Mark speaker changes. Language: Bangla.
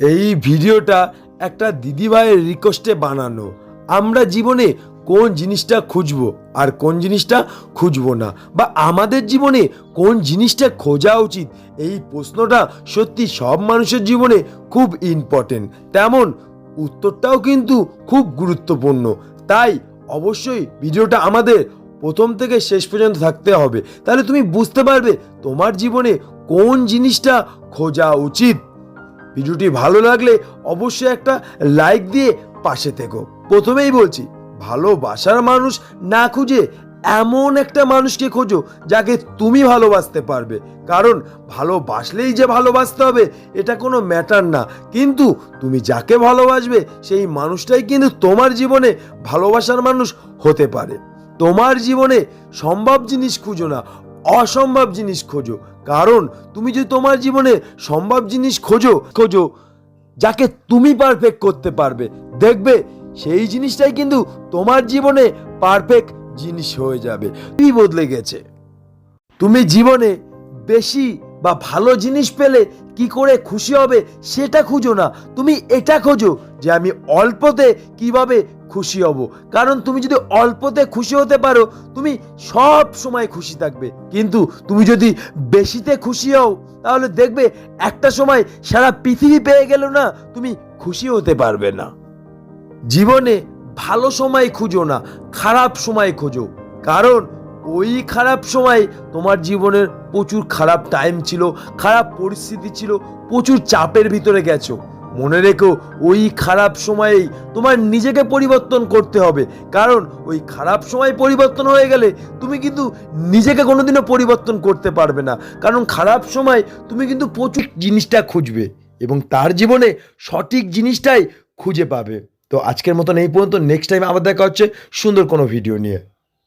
Speaker 1: এই ভিডিওটা একটা দিদিভাইয়ের রিকোয়েস্টে বানানো। আমরা জীবনে কোন জিনিসটা খুঁজবো আর কোন জিনিসটা খুঁজবো না? বা আমাদের জীবনে কোন জিনিসটা খোঁজা উচিত? এই প্রশ্নটা সত্যি সব মানুষের জীবনে খুব ইম্পর্টেন্ট তেমন উত্তরটাও কিন্তু খুব গুরুত্বপূর্ণ। তাই অবশ্যই ভিডিওটা আমাদের প্রথম থেকে শেষ পর্যন্ত থাকতে হবে। তাহলে তুমি বুঝতে পারবে তোমার জীবনে কোন জিনিসটা খোঁজা উচিত। ভিডিওটি ভালো লাগলে অবশ্যই একটা লাইক দিয়ে পাশে থেকো। প্রথমেই বলছি, ভালোবাসার মানুষ না খুঁজে এমন একটা মানুষকে খোঁজো যাকে তুমি ভালোবাসতে পারবে। কারণ ভালোবাসলেই যে ভালোবাসতে হবে, এটা কোনো ম্যাটার না। কিন্তু তুমি যাকে ভালোবাসবে, সেই মানুষটাই কিন্তু তোমার জীবনে ভালোবাসার মানুষ হতে পারে। তোমার জীবনে সম্ভব জিনিস খুঁজো না অসম্ভব জিনিস খোঁজো। কারণ তুমি যদি তোমার জীবনে সম্ভব জিনিস খোঁজো খোঁজো, যাকে তুমি পারফেক্ট করতে পারবে, দেখবে সেই জিনিসটাই কিন্তু তোমার জীবনে পারফেক্ট জিনিস হয়ে যাবে। তুমি বদলে গেছে। তুমি জীবনে বেশি বা ভালো জিনিস পেলে কি করে খুশি হবে সেটা খুঁজো না। তুমি এটা খোঁজো যে আমি অল্পতে কীভাবে খুশি হব। কারণ তুমি যদি অল্পতে খুশি হতে পারো, তুমি সব সময় খুশি থাকবে। কিন্তু তুমি যদি বেশিতে খুশি হও, তাহলে দেখবে একটা সময় সারা পৃথিবী পেয়ে গেল না, তুমি খুশি হতে পারবে না। জীবনে ভালো সময় খুঁজো না, খারাপ সময় খোঁজো। কারণ ওই খারাপ সময় তোমার জীবনের প্রচুর খারাপ টাইম ছিল, খারাপ পরিস্থিতি ছিল, প্রচুর চাপের ভিতরে গেছো। মনে রেখো, ওই খারাপ সময়েই তোমার নিজেকে পরিবর্তন করতে হবে। কারণ ওই খারাপ সময় পরিবর্তন হয়ে গেলে তুমি কিন্তু নিজেকে কোনোদিনও পরিবর্তন করতে পারবে না। কারণ খারাপ সময় তুমি কিন্তু প্রচুর জিনিসটা খুঁজবে এবং তার জীবনে সঠিক জিনিসটাই খুঁজে পাবে। তো আজকের মতন এই পর্যন্ত। নেক্সট টাইম আবার দেখা হচ্ছে সুন্দর কোনো ভিডিও নিয়ে।